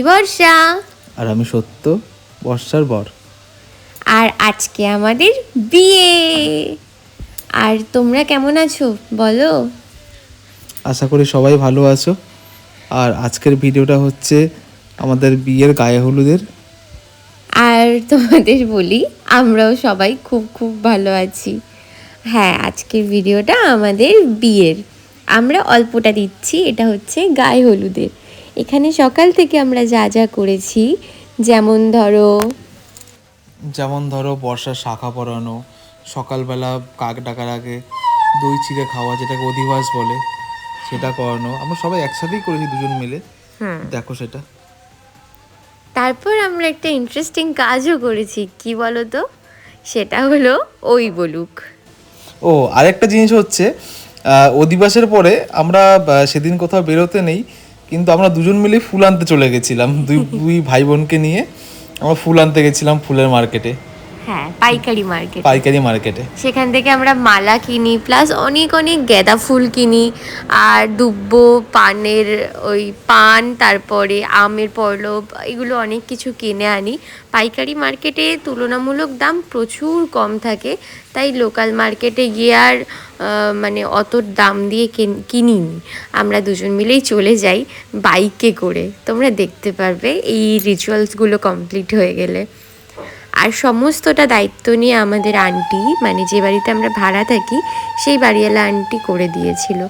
আমি বর্ষা। আর আমি সত্য বর্ষার বর। আর আজকে আমাদের বিয়ে। আর তোমরা কেমন আছো? বলো। আশা করি সবাই ভালো আছো। আর আজকের ভিডিওটা হচ্ছে আমাদের বিয়ের গায়ে হলুদের। আর তোমাদের বলি আমরাও সবাই খুব খুব ভালো আছি। হ্যাঁ আজকের ভিডিওটা আমাদের বিয়ের। আমরা অল্পটা দিচ্ছি এটা হচ্ছে গায়ে হলুদের। এখানে সকাল থেকে আমরা যা যা করেছি যেমন ধরো যেমন ধরো বর্ষার শাখা পরানো সকালবেলা কাক ডাকার আগে দই চিড়ে খাওয়া যেটাকে অধিবাস বলে সেটা করানো। আমরা সবাই একসাথেই করেছি দুজন মিলে। দেখো সেটা। তারপর আমরা একটা ইন্টারেস্টিং কাজও করেছি কি বলো তো সেটা হলো ওই বলুক। ও আরেকটা জিনিস হচ্ছে অধিবাসের পরে আমরা সেদিন কোথাও বেরোতে নেই কিন্তু আমরা দুজন মিলে ফুল আনতে চলে গেছিলাম। দুই দুই ভাই বোনকে নিয়ে আমরা ফুল আনতে গেছিলাম ফুলের মার্কেটে হ্যাঁ পাইকারি মার্কেট পাইকারি মার্কেটে সেখান থেকে আমরা মালা কিনি প্লাস অনেক অনেক গেঁদা ফুল কিনি। আর দুব্ব পানের ওই পান তারপরে আমের পরলব এগুলো অনেক কিছু কিনে আনি। পাইকারি মার্কেটে তুলনামূলক দাম প্রচুর কম থাকে তাই লোকাল মার্কেটে গিয়ে আর মানে অত দাম দিয়ে কিন- কিনিনি। আমরা দুজন মিলেই চলে যাই বাইকে করে। তোমরা দেখতে পারবে এই রিচুয়ালসগুলো কমপ্লিট হয়ে গেলে। আর সমস্তটা দায়িত্ব নিয়ে আমাদের আন্টি মানে যে বাড়িতে আমরা ভাড়া থাকি সেই বাড়িওয়ালা আন্টি করে দিয়েছিল।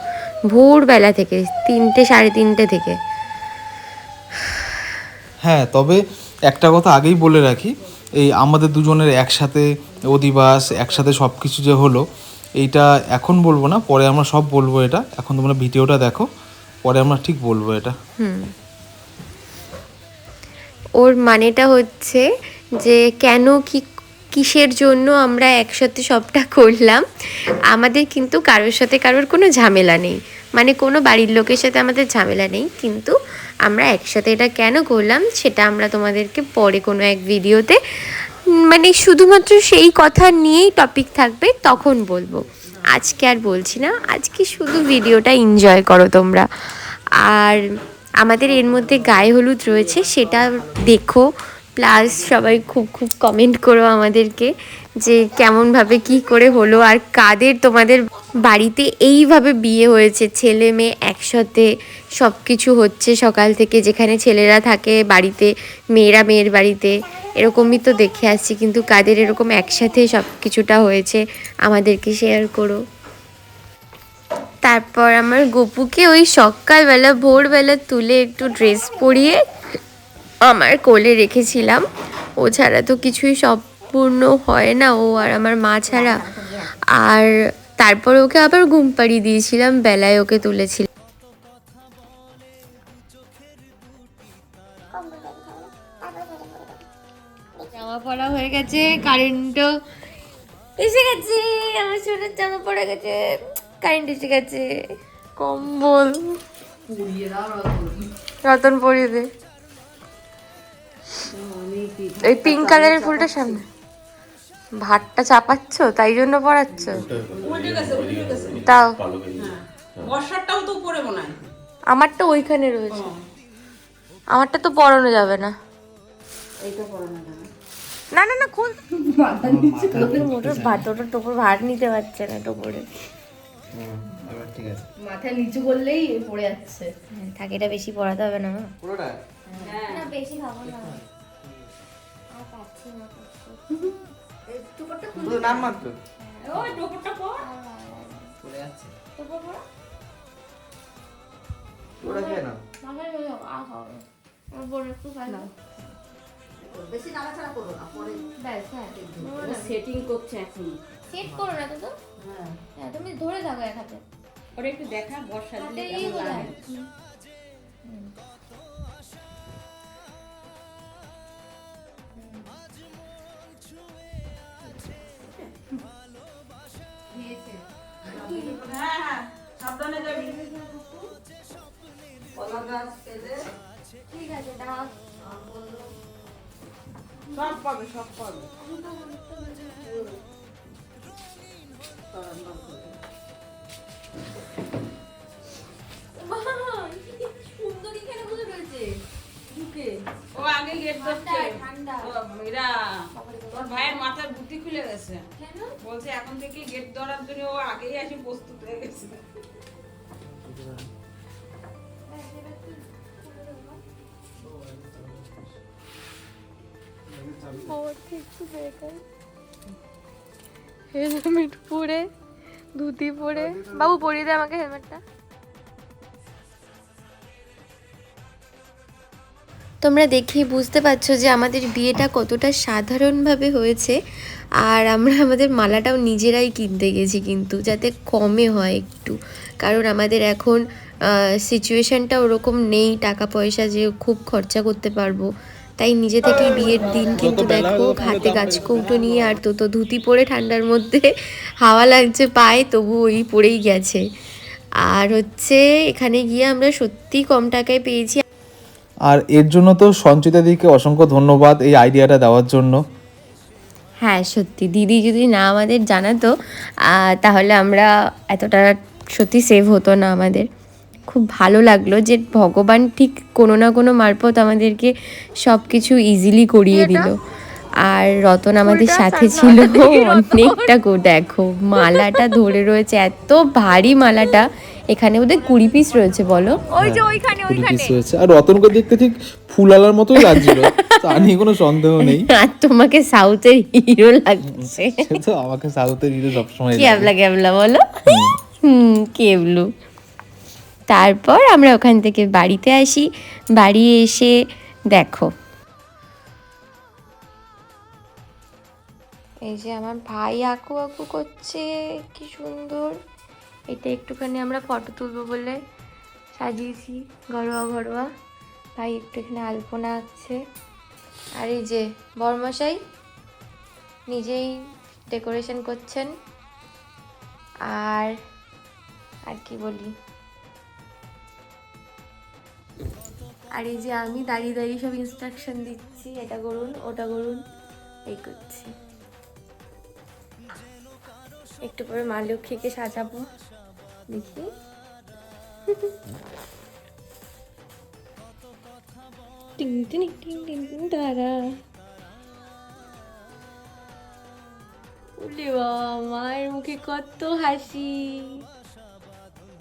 ভোরবেলা থেকে তিনটে সাড়ে তিনটে থেকে। হ্যাঁ তবে একটা কথা আগেই বলে রাখি এই আমাদের দুজনের একসাথে অধিবাস একসাথে সব কিছু যে হলো এইটা এখন বলব না পরে আমরা সব বলব এটা। এখন তোমরা ভিডিওটা দেখো পরে আমরা ঠিক বলব এটা। ওর মানেটা হচ্ছে যে কেন কি, কিসের জন্য আমরা একসাথে সবটা করলাম, আমাদের কিন্তু কারোর সাথে কারোর কোনো ঝামেলা নেই। মানে কোনো বাড়ির লোকের সাথে আমাদের ঝামেলা নেই, কিন্তু আমরা একসাথে এটা কেন করলাম সেটা আমরা তোমাদেরকে পরে কোনো এক ভিডিওতে মানে শুধুমাত্র সেই কথা নিয়েই টপিক থাকবে, তখন বলব। আজকে আর বলছি না, আজকে শুধু ভিডিওটা এনজয় করো তোমরা। আর আমাদের এর মধ্যে গায়ে হলুদ রয়েছে, সেটা দেখো প্লাস সবাই খুব খুব কমেন্ট করো আমাদেরকে যে কেমনভাবে কি করে হলো আর কাদের তোমাদের বাড়িতে এইভাবে বিয়ে হয়েছে? ছেলে মেয়ে একসাথে সব কিছু হচ্ছে সকাল থেকে যেখানে ছেলেরা থাকে বাড়িতে, মেয়েরা মেয়ের বাড়িতে, এরকমই তো দেখে আসছি। কিন্তু কাদের এরকম একসাথে সব কিছুটা হয়েছে আমাদেরকে শেয়ার করো। তারপর আমার গপুকে ওই সকালবেলা, ভোরবেলা তুলে একটু ড্রেস পরিয়ে আমার কোলে রেখেছিলাম। ও ছাড়া তো কিছুই সম্পূর্ণ হয় না। ও আর আমার মা ছাড়া। আর তারপর ওকে আবার ঘুম পাড়িয়ে দিয়েছিলাম। বেলায় ওকে তুলেছিলাম জামা পরা হয়ে গেছে কারেন্টও এসে গেছে আমার সোনার জামা পড়ে গেছে কারেন্ট এসে গেছে কম্বল। রতন পরিয়ে দে। এই পিঙ্ক কালারের ফুলটার সামনে। ভাতটা চাপাচ্ছ তাই জন্য পড়াচ্ছ? তাও। বর্ষারটাও তো উপরে মনে হয়। আমারটা ওইখানে রয়েছে। আমারটা তো পরানো যাবে না। না। না না খুল। মোটর ভাত ওটা টোপর ভাত নিতে পারছে না টোপরে মাথা নিচু করলেই পড়ে যাচ্ছে। হ্যাঁ, থাক এটা বেশি পড়াতে হবে না মা। পুরোটা না বেশি খাব না। পুরো নাম মাত্র? ওই টোপরটা পর। পড়ে যাচ্ছে পুরোটা খেয়ে নাও। সেটিং করছে এখন। সেট করো না তো তো? হ্যাঁ। তুমি ধরে থাকো এক হাতে ওরা একটু দেখা বর্ষা দিলে কেমন লাগে? সব পাবে। হেলমেট পরে ধুতি পরে বাবু পরিয়ে দে আমাকে হেলমেটটা তোমরা দেখেই বুঝতে পারছ যে আমাদের বিয়েটা কতটা সাধারণভাবে হয়েছে আর আমরা আমাদের মালাটাও নিজেরাই কিনতে গেছি কিন্তু যাতে কমে হয় একটু। কারণ আমাদের এখন সিচুয়েশনটা ওরকম নেই টাকা পয়সা যে খুব খরচা করতে পারব। তাই নিজে থেকেই বিয়ের দিন কিন্তু দেখো হাতে গাছ কৌটো নিয়ে আর তো তো ধুতি পরে ঠান্ডার মধ্যে হাওয়া লাগছে পায়ে তবু ওই পরেই গেছে। আর হচ্ছে এখানে গিয়ে আমরা সত্যি কম টাকায় পেয়েছি। আর এর জন্য তো সঞ্চিতা দিকে অসংখ্য ধন্যবাদ এই আইডিয়াটা দেওয়ার জন্য। হ্যাঁ সত্যি। দিদি যদি না আমাদের জানাতো আহ, তাহলে আমরা এতটা সত্যি সেভ হতো না আমাদের। খুব ভালো লাগল যে ভগবান ঠিক কোনো না কোনো মারফত আমাদেরকে সব কিছু ইজিলি করিয়ে দিল। আর রতন আমাদের সাথে ছিল অনেকটা গো দেখো মালাটা ধরে রয়েছে এত ভারী মালাটা। এখানে ওদের কুড়ি পিস রয়েছে বলো। কুড়ি পিস হয়েছে আর রতনকে দেখতে ঠিক ফুলালার মতোই লাগছিল তা নিয়ে কোনো সন্দেহ নেই। আর তোমাকে সাউথের হিরো লাগছে। তো আমাকে সাউথের হিরো সবসময় লাগে। ক্যাবলা ক্যাবলা বলো হুম কেবলু। তারপর আমরা ওখান থেকে বাড়িতে আসি। বাড়ি এসে দেখো। এই যে আমার ভাই আঁকু আঁকু করছে, কি সুন্দর। এটা একটুখানি আমরা ফটো তুলবো বলে সাজিয়েছি, ঘরোয়া ঘরোয়া। ভাই একটু এখানে আলপনা আঁকছে। আর এই যে বরমশাই নিজেই ডেকোরেশন করছেন। আর আর কি বলি? আর এই যে আমি দাঁড়িয়ে দাঁড়িয়ে সব ইনস্ট্রাকশন দিচ্ছি, এটা করুন, ওটা করুন, এই করছি। একটু পরে মা লক্ষ্মীকে সাজাবো, দেখি। টিং টিং টিং টিং টিং উলে মায়ের মুখে কত হাসি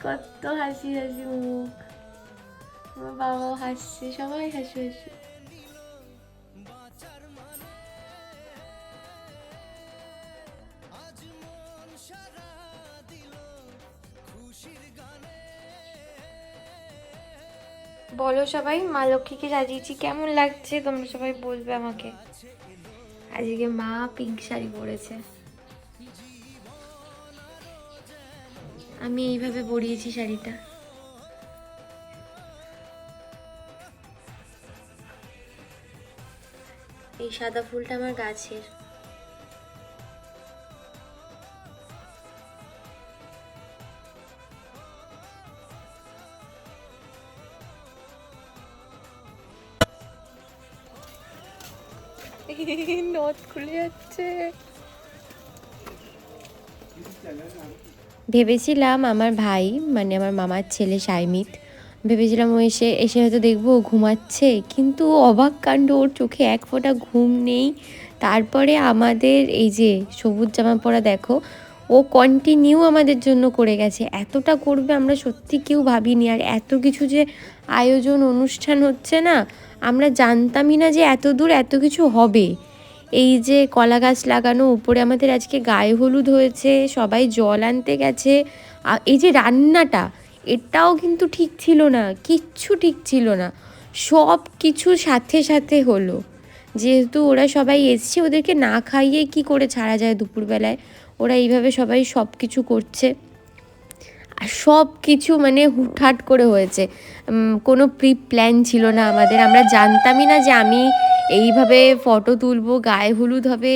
কত হাসি হাসি মুখ। আমার বাবাও হাসছে সবাই হাসি হাসি বলো সবাই, মা লক্ষ্মীকে সাজিয়েছি। কেমন লাগছে? তোমরা সবাই বলবে আমাকে। আজকে মা পিঙ্ক শাড়ি পরেছে। আমি এইভাবে পরিয়েছি শাড়িটা। এই সাদা ফুলটা আমার গাছের। যাচ্ছে। ভেবেছিলাম আমার ভাই মানে আমার মামার ছেলে সাইমিত ভেবেছিলাম ও এসে এসে হয়তো দেখব ঘুমাচ্ছে, কিন্তু অবাক কাণ্ড, ওর চোখে এক ফোঁটা ঘুম নেই। তারপরে আমাদের এই যে সবুজ জামা পরা দেখো, ও কন্টিনিউ আমাদের জন্য করে গেছে। এতটা করবে আমরা সত্যি কেউ ভাবিনি। আর এত কিছু যে আয়োজন, অনুষ্ঠান হচ্ছে না, আমরা জানতামই না যে এত দূর এত কিছু হবে। এই যে কলা গাছ লাগানো, উপরে আমাদের আজকে গায়ে হলুদ হয়েছে, সবাই জল আনতে গেছে। এই যে রান্নাটা এটাও কিন্তু ঠিক ছিল না, কিচ্ছু ঠিক ছিল না। সব কিছু সাথে সাথে হলো। যেহেতু ওরা সবাই এসছে, ওদেরকে না খাইয়ে কি করে ছাড়া যায় দুপুরবেলায়? ওরা এইভাবে সবাই সব কিছু করছে। আর সব কিছু মানে হুটহাট করে হয়েছে। কোনো প্রি প্ল্যান ছিল না আমাদের। আমরা জানতামই না যে আমি এইভাবে ফটো তুলবো, গায়ে হলুদ হবে।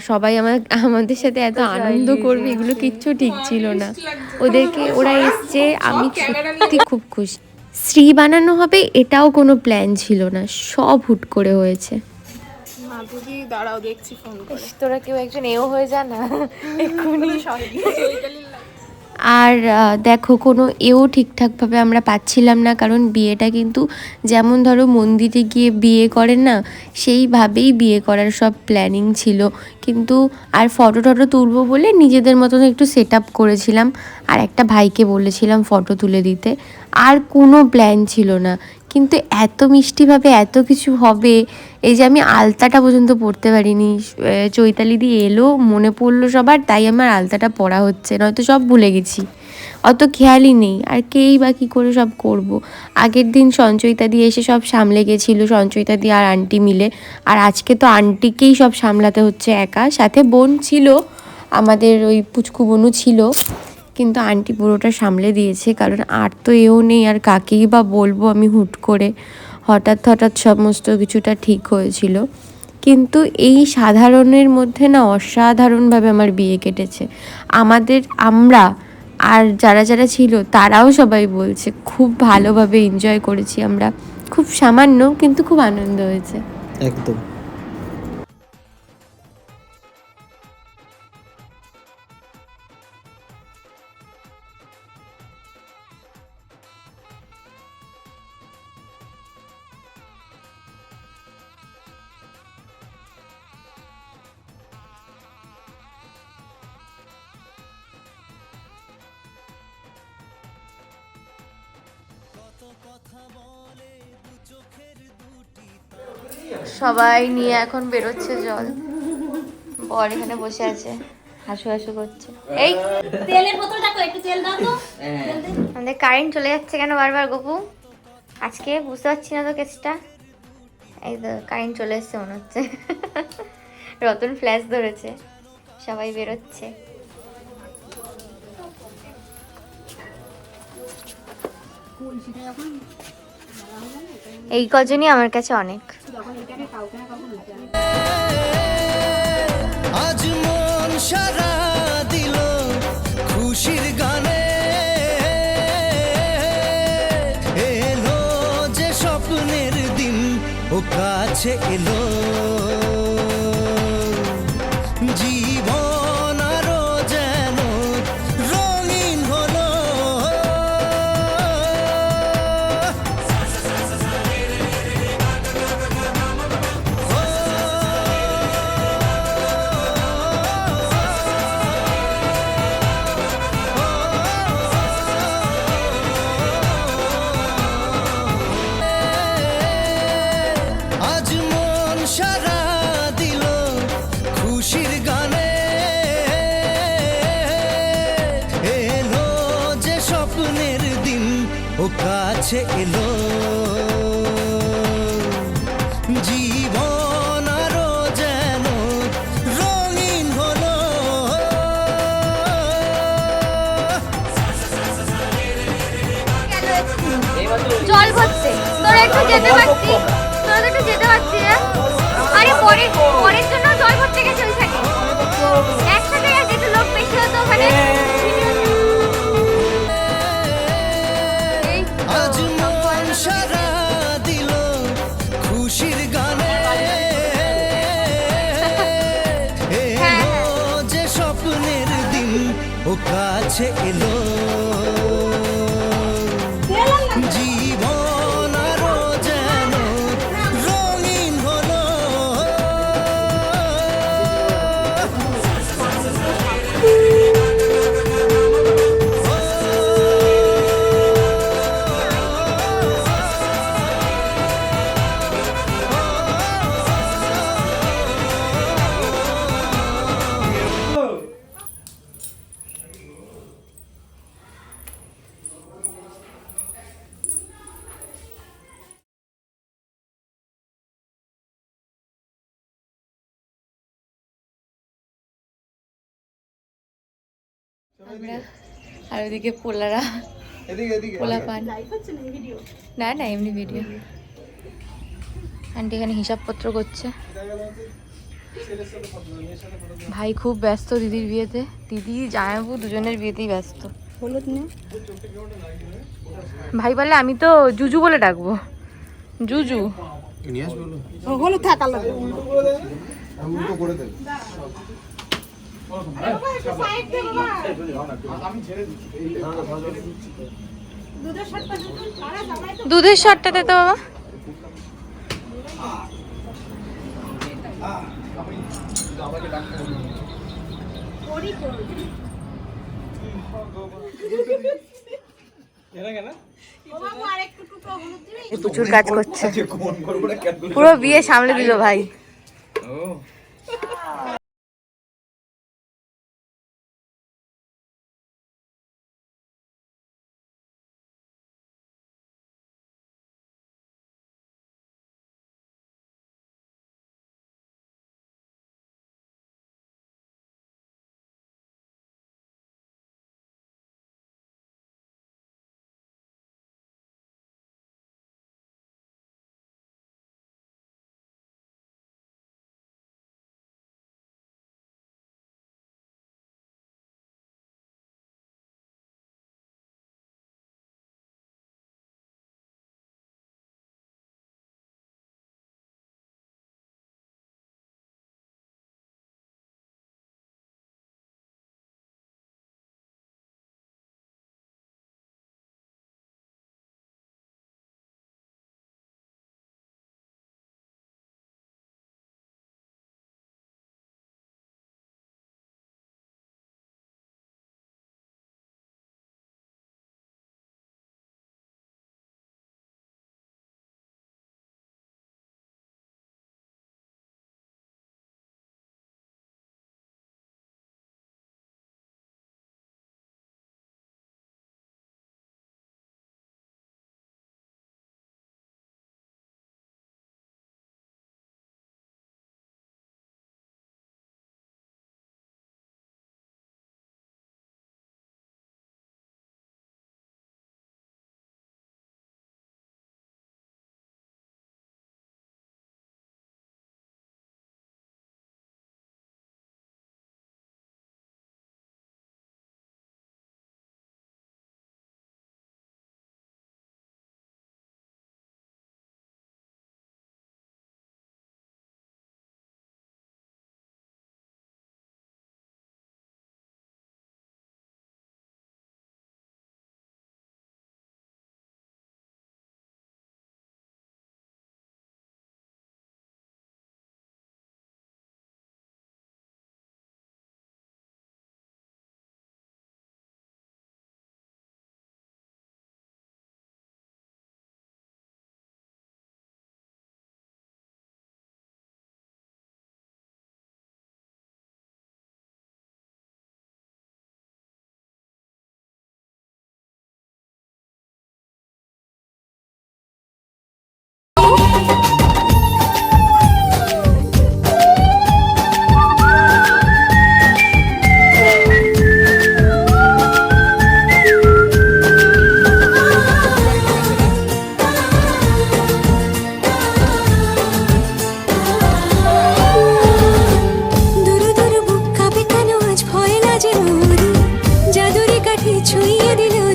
সবাই আমার আমাদের সাথে এত আনন্দ করবে এগুলো কিচ্ছু ঠিক ছিল না। ওদেরকে ওরা এসছে আমি সত্যি খুব খুশি। শ্রী বানানো হবে এটাও কোনো প্ল্যান ছিল না। সব হুট করে হয়েছে। দাঁড়াও দেখছি ফোন করে। তোরা কেউ একজন এও হয়ে যা না। এক্ষুনি। আর দেখো কোনো এও ঠিকঠাকভাবে আমরা পাচ্ছিলাম না, কারণ বিয়েটা কিন্তু যেমন ধরো মন্দিরে গিয়ে বিয়ে করেন না, সেইভাবেই বিয়ে করার সব প্ল্যানিং ছিল। কিন্তু আর ফটো টটো তুলবো বলে নিজেদের মতন একটু সেট আপ করেছিলাম। আর একটা ভাইকে বলেছিলাম ফটো তুলে দিতে। আর কোনো প্ল্যান ছিল না। কিন্তু এত মিষ্টিভাবে এত কিছু হবে এই যে আমি আলতাটা পর্যন্ত পড়তে পারিনি। চৈতালি দিয়ে এলো, মনে পড়ল সবার, তাই আমার আলতাটা পড়া হচ্ছে, নয়তো সব ভুলে গেছি। অত খেয়ালই নেই, আর কেই বা কী করে সব করব। আগের দিন সঞ্চয়িতা দিয়ে এসে সব সামলে গেছিল, সঞ্চয়িতা দিয়ে আর আন্টি মিলে। আর আজকে তো আন্টিকেই সব সামলাতে হচ্ছে একা, সাথে বোন ছিল, আমাদের ওই পুচকু বোনও ছিল। কিন্তু আন্টি পুরোটা সামলে দিয়েছে, কারণ আর তো এও নেই, আর কাকেই বা বলব আমি হুট করে। হঠাৎ হঠাৎ সমস্ত কিছুটা ঠিক হয়েছিল। কিন্তু এই সাধারণের মধ্যে না অসাধারণভাবে আমার বিয়ে কেটেছে। আমাদের, আমরা আর যারা যারা ছিল তারাও সবাই বলছে, খুব ভালোভাবে এনজয় করেছি আমরা। খুব সামান্য, কিন্তু খুব আনন্দ হয়েছে। একদম। সবাই নিয়ে এখন বেরোচ্ছে জল। বর এখানে বসে আছে হাসু হাসু করছে। এই তেলের বোতল দেখো একটু তেল দাও তো। আমাদের কারেন্ট চলে যাচ্ছে কেন বারবার গপু? আজকে বুঝতে পারছি না তো কেসটা। এই তো কারেন্ট চলে এসছে মনে হচ্ছে। রতন ফ্ল্যাশ ধরেছে সবাই বেরোচ্ছে। এই কজনই আমার কাছে অনেক। আজ মন সারা দিল খুশির গানে। এলো যে স্বপ্নের দিন ও কাছে এলো। কাছে এলো। জীবন আরও যেন রঙিন হলো। জল ভরছে। তোরা একটু যেতে পারছি তোরা একটু যেতে পারছি না আরে পরে কাছে এলো। আমরা আর ওদিকে পোলারা। পোলা পান। না না এমনি ভিডিও আন্টি এখানে হিসাবপত্র করছে। ভাই খুব ব্যস্ত দিদির বিয়েতে। দিদি জামাইবু দুজনের বিয়েতেই ব্যস্ত। ভাই বলে আমি তো জুজু বলে ডাকবো। জুজু। হলুদ থাকালো দুধের শটটা দে তো বাবা। প্রচুর কাজ করছে। পুরো বিয়ে সামলে দিল ভাই।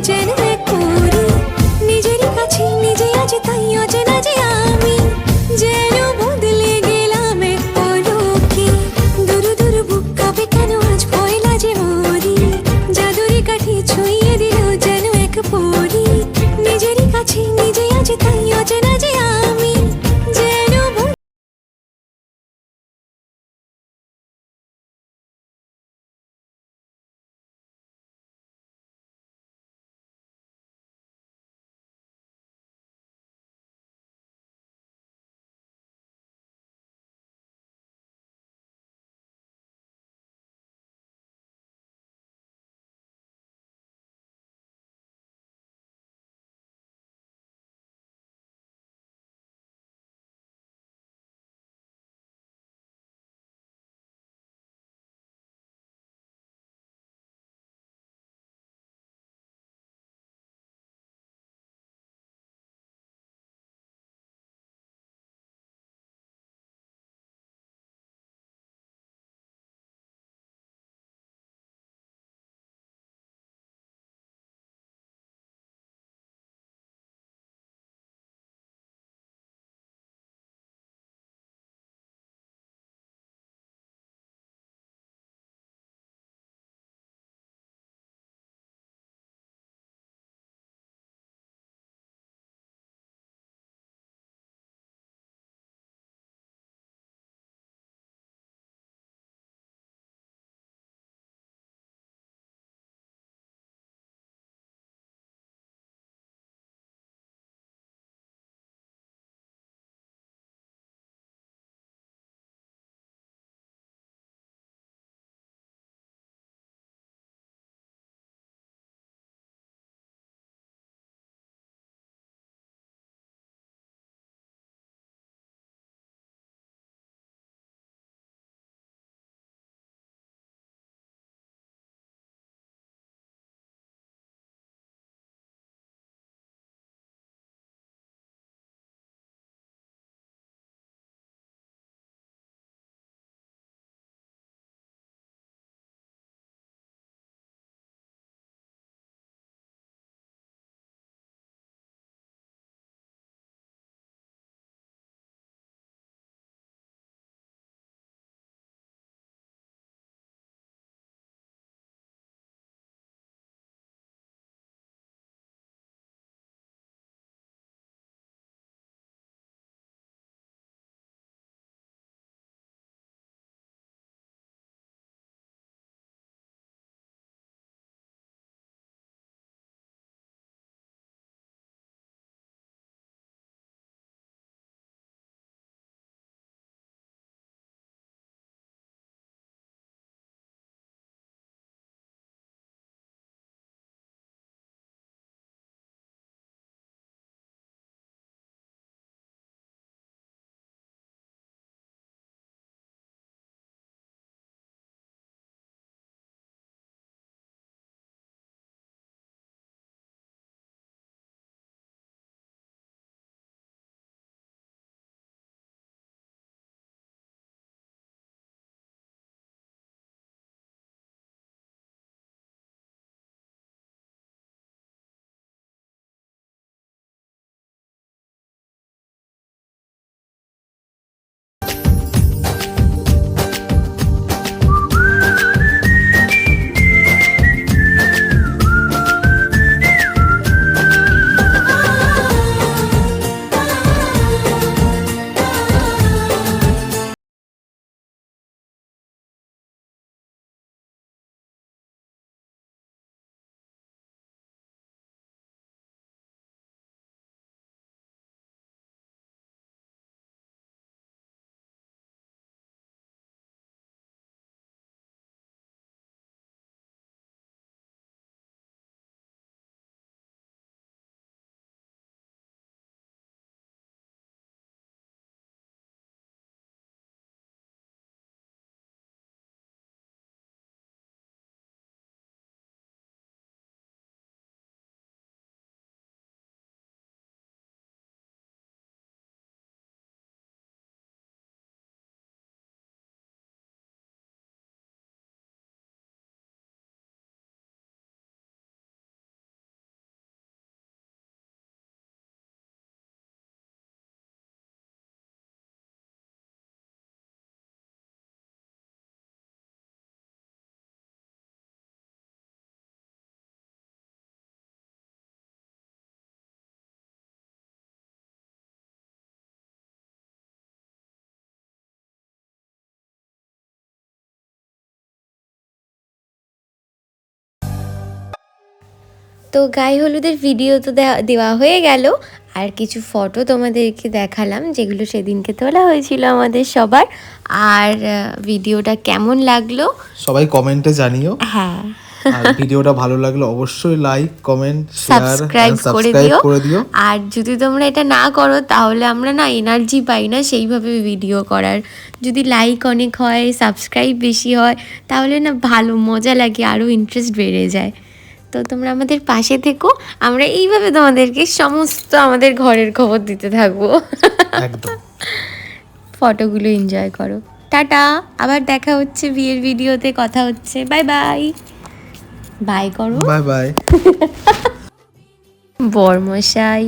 gecenin তো গায়ে হলুদের ভিডিও তো দেওয়া- দেওয়া হয়ে গেল। আর কিছু ফটো তোমাদেরকে দেখালাম যেগুলো সেদিনকে তোলা হয়েছিল আমাদের সবার। আর ভিডিওটা কেমন লাগল? সবাই কমেন্টে জানিও। হ্যাঁ। আর ভিডিওটা ভালো লাগলে অবশ্যই লাইক কমেন্ট শেয়ার সাবস্ক্রাইব করে দিও। করে দিও। আর যদি তোমরা এটা না করো তাহলে আমরা না এনার্জি পাই না সেইভাবে ভিডিও করার। যদি লাইক অনেক হয় সাবস্ক্রাইব বেশি হয় তাহলে না ভালো মজা লাগে আরও ইন্টারেস্ট বেড়ে যায়। তো তোমরা আমাদের পাশে থেকো। আমরা এইভাবে তোমাদেরকে সমস্ত আমাদের ঘরের খবর দিতে থাকব। ফটোগুলো এনজয় করো। টাটা আবার দেখা হচ্ছে বিয়ের ভিডিওতে কথা হচ্ছে। বাই বাই বাই করো। বাই বাই বর্মশাই।